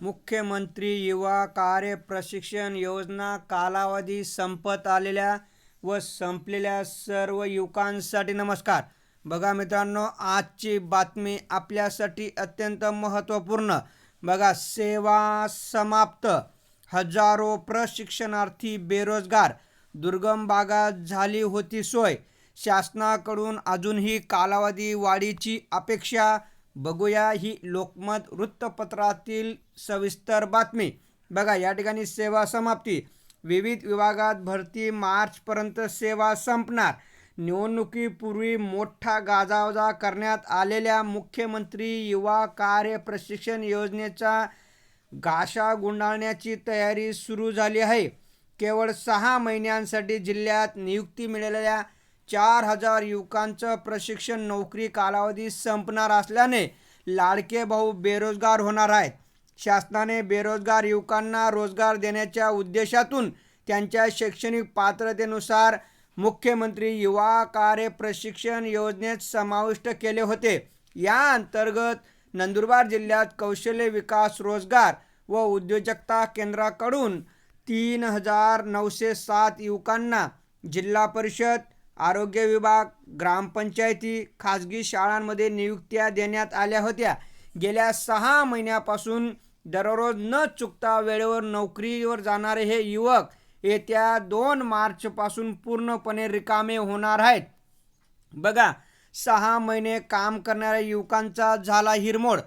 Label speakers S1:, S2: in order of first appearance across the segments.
S1: मुख्यमंत्री युवा कार्य प्रशिक्षण योजना कालावधी संपत आलेल्या व संपलेल्या सर्व युवकांसाठी नमस्कार. बघा मित्रांनो आजची बातमी आपल्यासाठी अत्यंत महत्त्वपूर्ण. बघा सेवा समाप्त. हजारो प्रशिक्षणार्थी बेरोजगार. दुर्गम भागात झाली होती सोय. शासनाकडून अजूनही कालावधी वाढीची अपेक्षा बघूया ही लोकमत वृत्तपत्रातील सविस्तर बातमी. बघा या ठिकाणी सेवा समाप्ती. विविध विभागात भरती मार्चपर्यंत सेवा संपणार. निवडणुकीपूर्वी मोठा गाजावाजा करण्यात आलेल्या मुख्यमंत्री युवा कार्य प्रशिक्षण योजनेचा गाशा गुंडाळण्याची तयारी सुरू झाली आहे. केवळ सहा महिन्यांसाठी जिल्ह्यात नियुक्ती मिळालेल्या चार हजार युवकांचं प्रशिक्षण नोकरी कालावधी संपणार असल्याने लाडके भाऊ बेरोजगार होणार आहेत. शासनाने बेरोजगार युवकांना रोजगार देण्याच्या उद्देशातून त्यांच्या शैक्षणिक पात्रतेनुसार मुख्यमंत्री युवा कार्य प्रशिक्षण योजनेत समाविष्ट केले होते. या अंतर्गत नंदुरबार जिल्ह्यात कौशल्य विकास रोजगार व उद्योजकता केंद्राकडून तीन हजार नऊशे सात युवकांना जिल्हा परिषद आरोग्य विभाग ग्रामपंचायती खाजगी शाळांमध्ये नियुक्त्या देण्यात आल्या होत्या. गेल्या सहा महिन्यापासून दररोज न चुकता वेळेवर नोकरीवर जाणारे हे युवक येत्या दोन मार्चपासून पूर्णपणे रिकामे होणार आहेत. बघा सहा महिने काम करणाऱ्या युवकांचा झाला हिरमोड.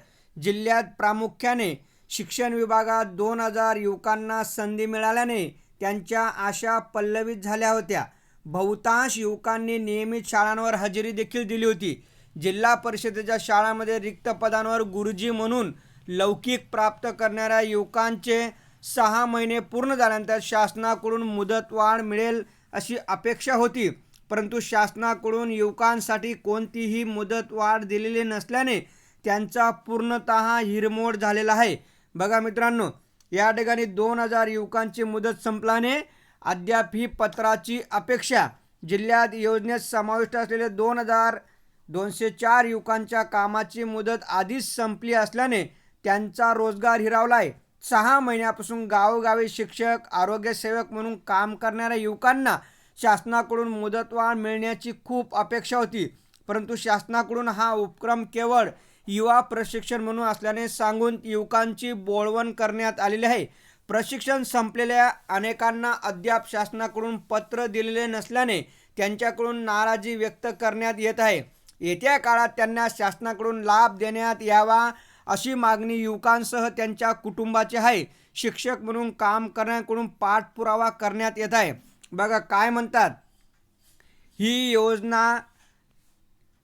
S1: जिल्ह्यात प्रामुख्याने शिक्षण विभागात दोन हजार युवकांना संधी मिळाल्याने त्यांच्या आशा पल्लवित झाल्या होत्या. बहुतांश युवकांनी नियमित शाळांवर हजेरी देखील दिली होती. जिल्हा परिषदेच्या शाळांमध्ये रिक्त पदांवर गुरुजी म्हणून लौकिक प्राप्त करणाऱ्या युवकांचे सहा महिने पूर्ण झाल्यानंतर शासनाकडून मुदतवाढ मिळेल अशी अपेक्षा होती. परंतु शासनाकडून युवकांसाठी कोणतीही मुदतवाढ दिलेली नसल्याने त्यांचा पूर्णतः हिरमोड झालेला आहे. बघा मित्रांनो या ठिकाणी दोन हजार युवकांची मुदत संपल्याने अद्याप ही पत्राची अपेक्षा. जिल्ह्यात योजनेत समाविष्ट असलेले दोन हजार दोनशे चार युवकांच्या कामाची मुदत आधीच संपली असल्याने त्यांचा रोजगार हिरावला आहे सहा महिन्यापासून गावोगावी शिक्षक आरोग्यसेवक म्हणून काम करणाऱ्या युवकांना शासनाकडून मुदतवाढ मिळण्याची खूप अपेक्षा होती. परंतु शासनाकडून हा उपक्रम केवळ युवा प्रशिक्षण म्हणून असल्याने सांगून युवकांची बोळवण करण्यात आलेली आहे. प्रशिक्षण संपलेल्या अनेकांना अद्याप शासनाकडून पत्र दिलेले नसल्याने त्यांच्याकडून नाराजी व्यक्त करण्यात येत आहे. येत्या काळात त्यांना शासनाकडून लाभ देण्यात यावा अशी मागणी युवकांसह त्यांच्या कुटुंबाची आहे. शिक्षक म्हणून काम करण्याकडून पाठपुरावा करण्यात येत आहे. बघा काय म्हणतात? ही योजना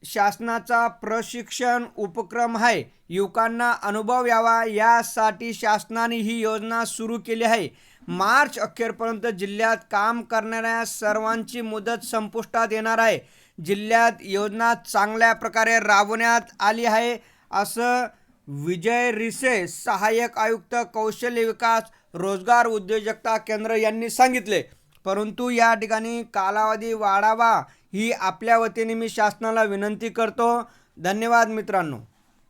S1: शासनाचा प्रशिक्षण उपक्रम आहे. युवकांना अनुभव यावा. यासाठी शासनाने ही योजना सुरू केली आहे. मार्च अखेरपर्यंत जिल्ह्यात काम करणाऱ्या सर्वांची मुदत संपुष्टात येणार आहे. जिल्ह्यात योजना चांगल्या प्रकारे राबवण्यात आली आहे असं विजय रिसे सहाय्यक आयुक्त कौशल्य विकास रोजगार उद्योजकता केंद्र यांनी सांगितले. परंतु या ठिकाणी कालावधी वाढावा ही आपल्या वतीने मी शासनाला विनंती करतो. धन्यवाद मित्रांनो.